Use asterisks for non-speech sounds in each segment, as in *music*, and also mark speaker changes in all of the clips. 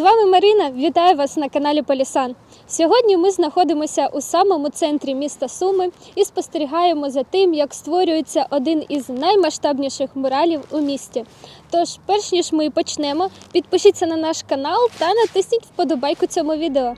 Speaker 1: З вами Марина. Вітаю вас на каналі Полісан. Сьогодні ми знаходимося у самому центрі міста Суми і спостерігаємо за тим, як створюється один із наймасштабніших муралів у місті. Тож, перш ніж ми почнемо, підпишіться на наш канал та натисніть вподобайку цьому відео.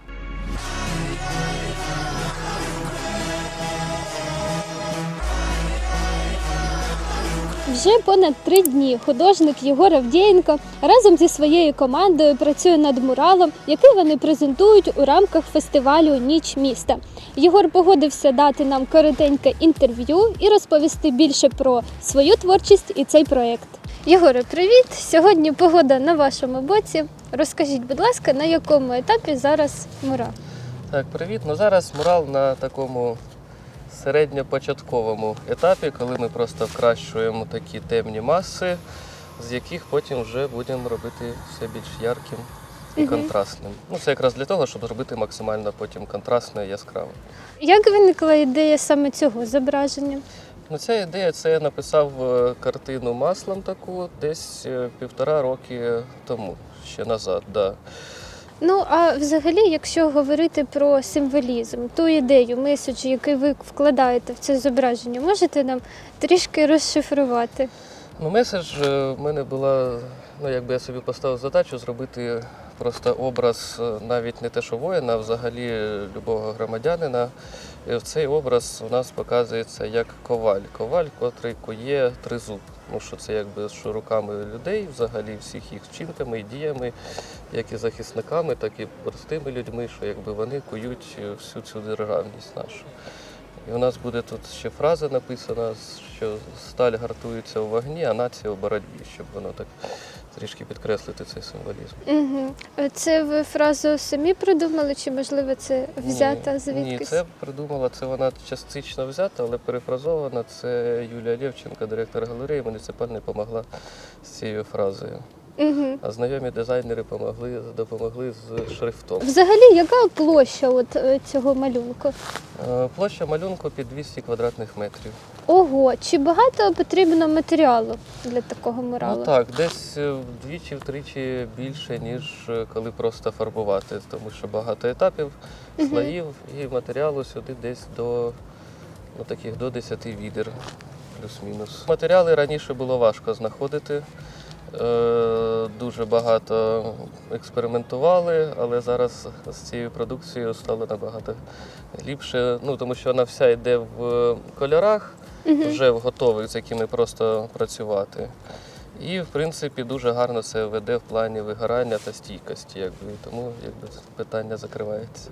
Speaker 1: Вже понад три дні художник Єгор Авдєєнко разом зі своєю командою працює над муралом, який вони презентують у рамках фестивалю Ніч міста. Єгор погодився дати нам коротеньке інтерв'ю і розповісти більше про свою творчість і цей проєкт. Єгоре, привіт! Сьогодні погода на вашому боці. Розкажіть, будь ласка, на якому етапі зараз мурал?
Speaker 2: Так, привіт. Ну зараз мурал на такому середньопочатковому етапі, коли ми просто вкращуємо такі темні маси, з яких потім вже будемо робити все більш ярким і контрастним. Ну, це якраз для того, щоб зробити максимально потім контрастно і яскраво.
Speaker 1: Як виникла ідея саме цього зображення?
Speaker 2: Ну, ця ідея це я написав е, картину маслом таку десь е, півтора роки тому, ще назад. Да.
Speaker 1: Ну а взагалі, якщо говорити про символізм, ту ідею, меседж, який ви вкладаєте в це зображення, можете нам трішки розшифрувати?
Speaker 2: Ну, меседж е, в мене була, ну якби я собі поставив задачу зробити просто образ е, навіть не те, що воїна, а взагалі любого громадянина. І в цей образ у нас показується як коваль. Коваль, котрий кує тризуб. Ну, що це якби що руками людей, взагалі всіх їх вчинками і діями, як і захисниками, так і простими людьми, що якби вони кують всю цю державність нашу. І у нас буде тут ще фраза написана, що сталь гартується у вогні, а нація у боротьбі, щоб воно так трішки підкреслити цей символізм.
Speaker 1: Угу. Це ви фразу самі придумали, чи можливо це взята
Speaker 2: ні,
Speaker 1: звідкись?
Speaker 2: Ні, це придумала, це вона частично взята, але перефразована. Це Юлія Лєвченка, директор галереї, муніципальної, допомогла з цією фразою.
Speaker 1: Угу.
Speaker 2: А знайомі дизайнери помогли, допомогли з шрифтом.
Speaker 1: Взагалі, яка площа от е, цього малюнку?
Speaker 2: Е, Площа малюнку під 200 квадратних метрів.
Speaker 1: Ого, чи багато потрібно матеріалу для такого муралу?
Speaker 2: Ну так, десь е, вдвічі-втричі більше, ніж коли просто фарбувати, тому що багато етапів, слоїв і матеріалу сюди десь до ну, таких до 10 відер, плюс-мінус. Матеріали раніше було важко знаходити. Е, Дуже багато експериментували, але зараз з цією продукцією стало набагато ліпше. Ну тому що вона вся йде в кольорах,
Speaker 1: Мгм.
Speaker 2: вже в готових, з якими просто працювати. І, в принципі, дуже гарно це веде в плані вигорання та стійкості, якби. тому якби, питання закривається.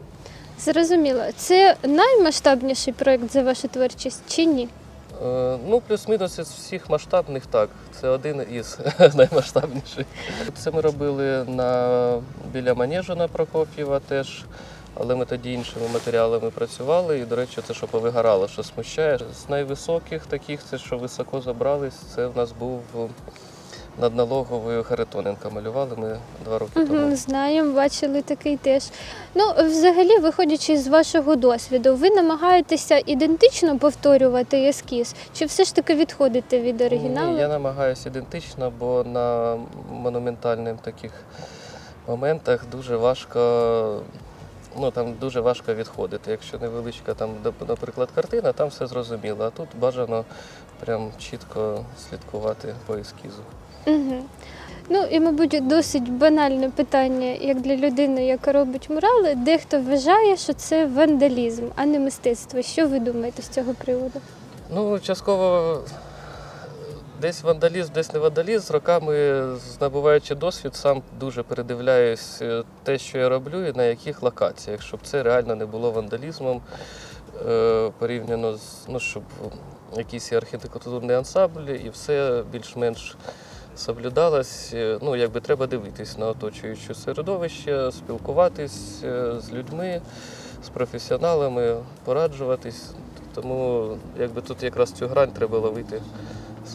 Speaker 1: Зрозуміло. Це наймасштабніший проєкт за вашу творчість чи ні?
Speaker 2: Е, ну, плюс-мінус із всіх масштабних, так. Це один із *laughs* наймасштабніших. Це ми робили на, біля манежу на Прокоп'єва теж, але ми тоді іншими матеріалами працювали. І, до речі, це що повигорало, що смущає. З найвисоких таких, це що високо забрались, це в нас був над налоговою Харитоненка малювали ми два роки тому.
Speaker 1: Угу, знаємо, бачили такий теж. Ну, взагалі, виходячи з вашого досвіду, ви намагаєтеся ідентично повторювати ескіз, чи все ж таки відходите від оригіналу?
Speaker 2: Ні, я намагаюся ідентично, бо на монументальних таких моментах дуже важко. Ну там дуже важко відходити. Якщо невеличка там, наприклад, картина, там все зрозуміло. А тут бажано прям чітко слідкувати по ескізу.
Speaker 1: Угу. Ну і, мабуть, досить банальне питання, як для людини, яка робить мурали. Дехто вважає, що це вандалізм, а не мистецтво. Що ви думаєте з цього приводу?
Speaker 2: Ну, частково десь вандалізм, десь не вандалізм. З роками, набуваючи досвід, сам дуже передивляюсь е, те, що я роблю, і на яких локаціях, щоб це реально не було вандалізмом е, порівняно з ну, щоб якісь і архітектурні ансамблі, і все більш-менш соблюдалось. Е, Ну, якби треба дивитись на оточуюче середовище, спілкуватись з людьми, з професіоналами, пораджуватись. Тому якби тут якраз цю грань треба ловити.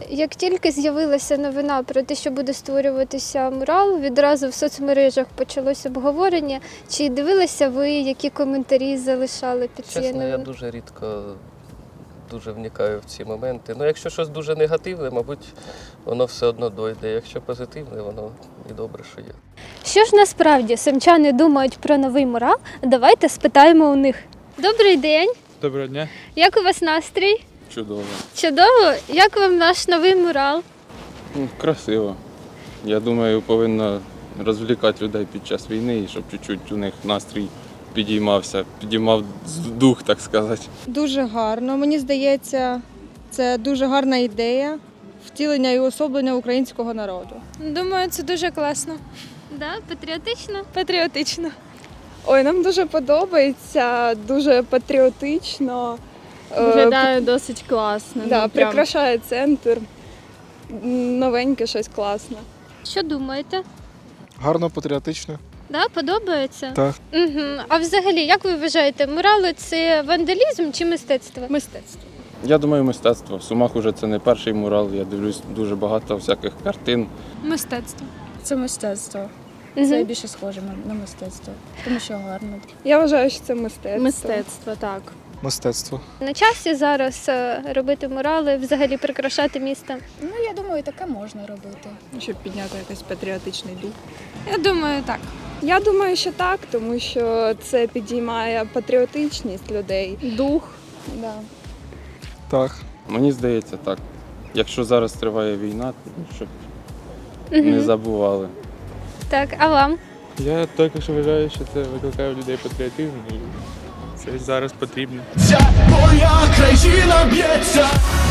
Speaker 1: Як тільки з'явилася новина про те, що буде створюватися мурал, відразу в соцмережах почалося обговорення. Чи дивилися ви, які коментарі залишали під цією
Speaker 2: Чесно, я
Speaker 1: новиною?
Speaker 2: дуже рідко дуже вникаю в ці моменти. Ну, якщо щось дуже негативне, мабуть, воно все одно дойде. Якщо позитивне, воно і добре, що є.
Speaker 1: Що ж насправді сумчани думають про новий мурал? Давайте спитаємо у них. Добрий день!
Speaker 3: Доброго дня.
Speaker 1: Як у вас настрій?
Speaker 3: Чудово.
Speaker 1: Чудово! Як вам наш новий мурал?
Speaker 3: Ну, красиво. Я думаю, повинно розвлікати людей під час війни, і щоб чуть-чуть у них настрій підіймався, підіймав дух, так сказати.
Speaker 4: Дуже гарно. Мені здається, це дуже гарна ідея втілення і особлення українського народу.
Speaker 5: Думаю, це дуже класно,
Speaker 1: Да, патріотично?
Speaker 5: патріотично.
Speaker 6: Ой, нам дуже подобається, дуже патріотично. Е,
Speaker 5: Виглядає досить класно.
Speaker 6: да,
Speaker 5: ну, прям.
Speaker 6: прикрашає центр. Новеньке щось класне.
Speaker 1: Що думаєте?
Speaker 7: Гарно, патріотично.
Speaker 1: Да, подобається?
Speaker 7: Так.
Speaker 1: Угу. А взагалі, як ви вважаєте, мурали це вандалізм чи мистецтво?
Speaker 4: Мистецтво.
Speaker 3: Я думаю, мистецтво. В Сумах уже це не перший мурал. Я дивлюсь дуже багато всяких картин.
Speaker 5: Мистецтво.
Speaker 8: Це мистецтво.
Speaker 1: Мгм.
Speaker 8: Це більше схоже на, на мистецтво, тому що гарно.
Speaker 6: Я вважаю, що це мистецтво.
Speaker 5: Мистецтво, так.
Speaker 7: Мистецтво.
Speaker 1: На часі зараз е, робити мурали, взагалі прикрашати місто.
Speaker 8: Ну, я думаю, таке можна робити.
Speaker 4: Щоб підняти якийсь патріотичний дух.
Speaker 5: Я думаю, так.
Speaker 6: Я думаю, що так, тому що це підіймає патріотичність людей.
Speaker 5: Дух.
Speaker 6: Да.
Speaker 7: Так.
Speaker 3: Мені здається, так. Якщо зараз триває війна, ну, щоб
Speaker 1: Мгм.
Speaker 3: не забували.
Speaker 1: Так, а вам?
Speaker 9: Я також вважаю, що це викликає в людей патріотизм і це зараз потрібно.
Speaker 1: На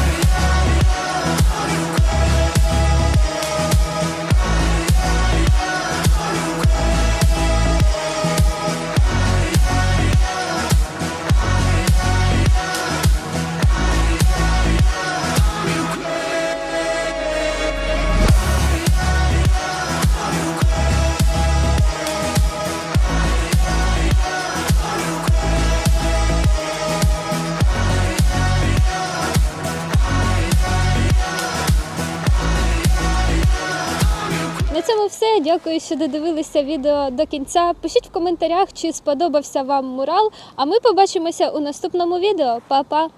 Speaker 1: цьому все. Дякую, що додивилися відео до кінця. Пишіть в коментарях, чи сподобався вам мурал. А ми побачимося у наступному відео. Па-па!